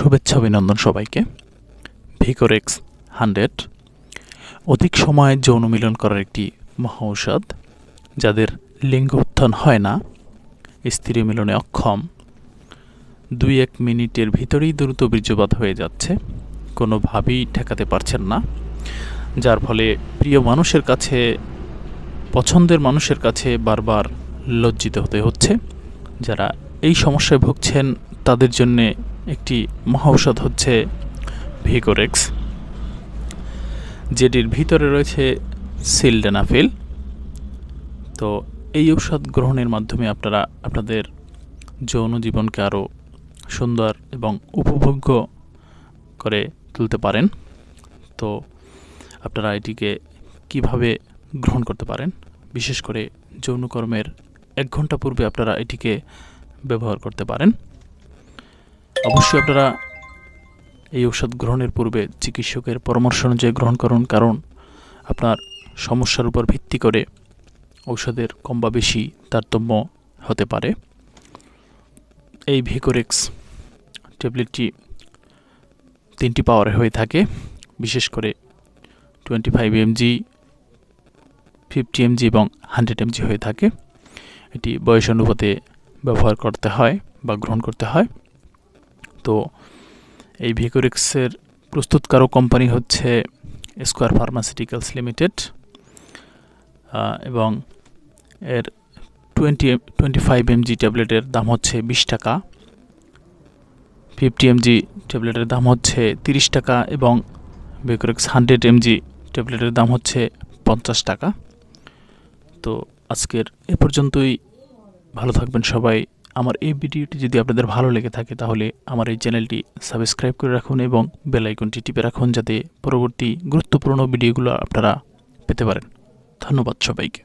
শুভেচ্ছা, অভিনন্দন সবাইকে। ভিকোরেক্স হান্ড্রেড। অধিক সময় যৌন মিলন করার একটি মহা যাদের লিঙ্গ উত্থান হয় না, স্ত্রী মিলনে অক্ষম। দুই এক মিনিটের ভিতরেই দ্রুত বীর্যপাত হয়ে যাচ্ছে, কোনোভাবেই ঠেকাতে পারছেন না। যার ফলে প্রিয় মানুষের কাছে, পছন্দের মানুষের কাছে বারবার লজ্জিত হতে হচ্ছে। যারা এই সমস্যায় ভুগছেন, তাদের জন্যে একটি মহা ঔষধ হচ্ছে ভিকোরেক্স যেটির ভিতরে রয়েছে সিলডেনাফিল। তো এই ঔষধ গ্রহণের মাধ্যমে আপনারা আপনাদের যৌন জীবনকে আরও সুন্দর এবং উপভোগ্য করে তুলতে পারেন। তো আপনারা এটিকে কীভাবে গ্রহণ করতে পারেন? বিশেষ করে যৌনকর্মের এক ঘণ্টা পূর্বে আপনারা এটিকে ব্যবহার করতে পারেন। অবশ্যই আপনারা এই ঔষধ গ্রহণের পূর্বে চিকিৎসকের পরামর্শ অনুযায়ী গ্রহণ করুন, কারণ আপনার সমস্যার উপর ভিত্তি করে ঔষধের কম বা বেশি তারতম্য হতে পারে। এই ভিকোরেক্স ট্যাবলেটটি তিনটি পাওয়ারে হয়ে থাকে, বিশেষ করে twenty five mg, fifty mg এবং হান্ড্রেড এমজি হয়ে থাকে। এটি বয়স অনুপাতে ব্যবহার করতে হয় বা গ্রহণ করতে হয়। তো এই ভিকোরিক্সের প্রস্তুতকারক কোম্পানি হচ্ছে স্কোয়ার ফার্মাসিউটিক্যালস লিমিটেড এবং এর টোয়েন্টি টোয়েন্টি ফাইভ এমজি ট্যাবলেটের দাম হচ্ছে বিশ টাকা। ফিফটি এমজি ট্যাবলেটের দাম হচ্ছে তিরিশ টাকা এবং ভিকোরিক্স হান্ড্রেড এমজি ট্যাবলেটের দাম হচ্ছে পঞ্চাশ টাকা। তো আজকের এ পর্যন্তই। ভালো থাকবেন সবাই। আমার এই ভিডিওটি যদি আপনাদের ভালো লেগে থাকে তাহলে আমার এই চ্যানেলটি সাবস্ক্রাইব করে রাখুন এবং বেলাইকনটি টিপে রাখুন যাতে পরবর্তী গুরুত্বপূর্ণ ভিডিওগুলো আপনারা পেতে পারেন। ধন্যবাদ সবাইকে।